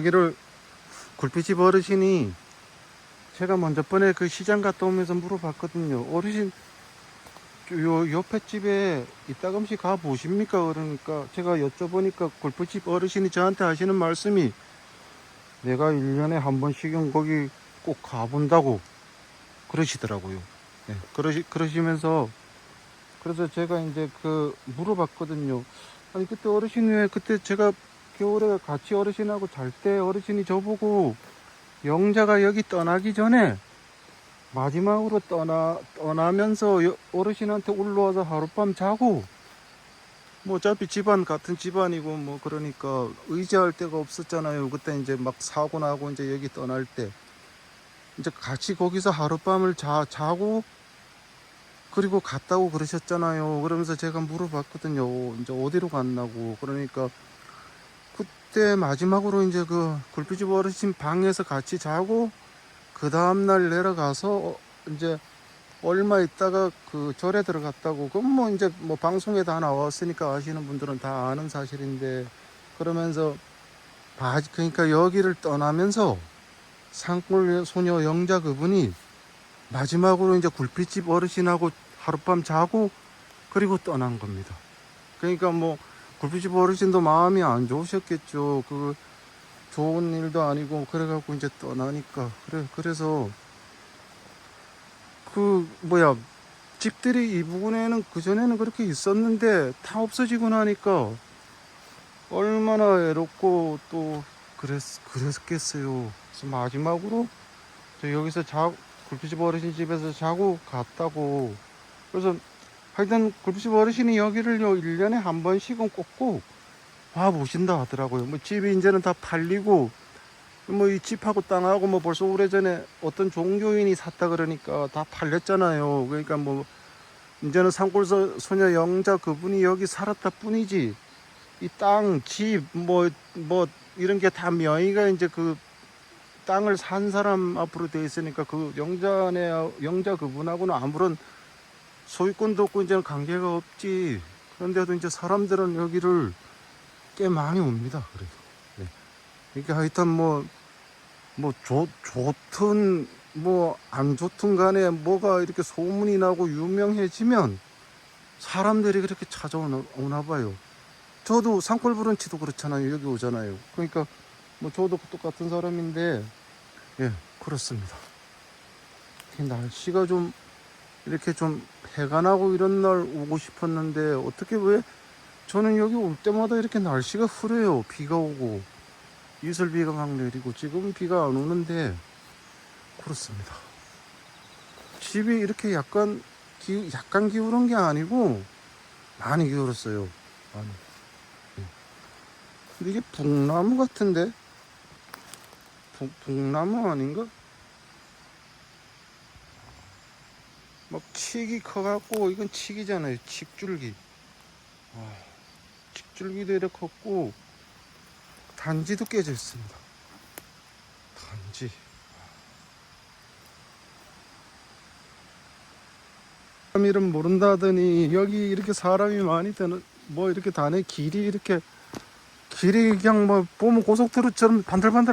여기를 굴비집 어르신이 제가 먼저 번에 그 시장 갔다 오면서 물어봤거든요. 어르신 요 옆에 집에 이따금씩 가 보십니까? 그러니까 제가 여쭤보니까 골프집 어르신이 저한테 하시는 말씀이 내가 1년에 한 번씩은 거기 꼭 가본다고 그러시더라고요. 네, 그러시, 그러시면서 그래서 제가 이제 그 물어봤거든요. 아니 그때 어르신 왜 그때 제가 겨울에 같이 어르신하고 잘 때 어르신이 저보고 영자가 여기 떠나기 전에 마지막으로 떠나 떠나면서 여- 어르신한테 올라와서 하룻밤 자고 뭐 어차피 집안 같은 집안이고 뭐 그러니까 의지할 데가 없었잖아요. 그때 이제 막 사고 나고 이제 여기 떠날 때 이제 같이 거기서 하룻밤을 자 자고 그리고 갔다고 그러셨잖아요. 그러면서 제가 물어봤거든요. 이제 어디로 갔나고. 그러니까 그때 마지막으로 이제 그 굴비집 어르신 방에서 같이 자고 그 다음날 내려가서 어, 이제 얼마 있다가 그 절에 들어갔다고. 그건 뭐 이제 뭐 방송에 다 나왔으니까 아시는 분들은 다 아는 사실인데 그러면서 바 그러니까 여기를 떠나면서 산골 소녀 영자 그분이 마지막으로 이제 굴빛집 어르신하고 하룻밤 자고 그리고 떠난 겁니다. 그러니까 뭐 굴빛집 어르신도 마음이 안 좋으셨겠죠. 그 좋은 일도 아니고 그래갖고 이제 떠나니까 그래 그래서 그 뭐야 집들이 이 부분에는 그 전에는 그렇게 있었는데 다 없어지고 나니까 얼마나 외롭고 또 그랬 그랬겠어요. 그래서 마지막으로 저 여기서 자 굴비집 어르신 집에서 자고 갔다고. 그래서 하여튼 굴비집 어르신이 여기를 요 1년에 한 번씩은 꼭꼭 와 보신다 하더라고요. 뭐 집이 이제는 다 팔리고 뭐 이 집하고 땅하고 뭐 벌써 오래전에 어떤 종교인이 샀다 그러니까 다 팔렸잖아요. 그러니까 뭐 이제는 산골 소- 소녀 영자 그분이 여기 살았다 뿐이지 이 땅, 집, 뭐, 뭐, 이런 게 다 명의가 이제 그 땅을 산 사람 앞으로 돼 있으니까 그 영자네, 영자 그분하고는 아무런 소유권도 없고 이제는 관계가 없지. 그런데도 이제 사람들은 여기를 꽤 많이 옵니다. 그래도. 네. 그러니까 하여튼 뭐, 뭐, 좋, 좋든, 뭐, 안 좋든 간에 뭐가 이렇게 소문이 나고 유명해지면 사람들이 그렇게 찾아오나 오나 봐요. 저도 산골 브런치도 그렇잖아요. 여기 오잖아요. 그러니까 뭐 저도 똑같은 사람인데 예 그렇습니다. 이 날씨가 좀 이렇게 좀 해가 나고 이런 날 오고 싶었는데 어떻게 왜 저는 여기 올 때마다 이렇게 날씨가 흐려요. 비가 오고 이슬비가 막 내리고 지금은 비가 안 오는데 그렇습니다. 집이 이렇게 약간 기, 약간 기울은 게 아니고 많이 기울었어요. 많이. 근데 이게 북나무 같은데? 북, 북나무 아닌가? 막 칡이 커갖고 이건 칡이잖아요. 칡줄기. 아, 칡줄기도 이렇게 컸고 단지도 깨져 있습니다. 단지. 사람 이름 모른다더니 여기 이렇게 사람이 많이 되는 뭐 이렇게 다네 길이 이렇게 길이 그냥 뭐 보면 고속도로처럼 반들반들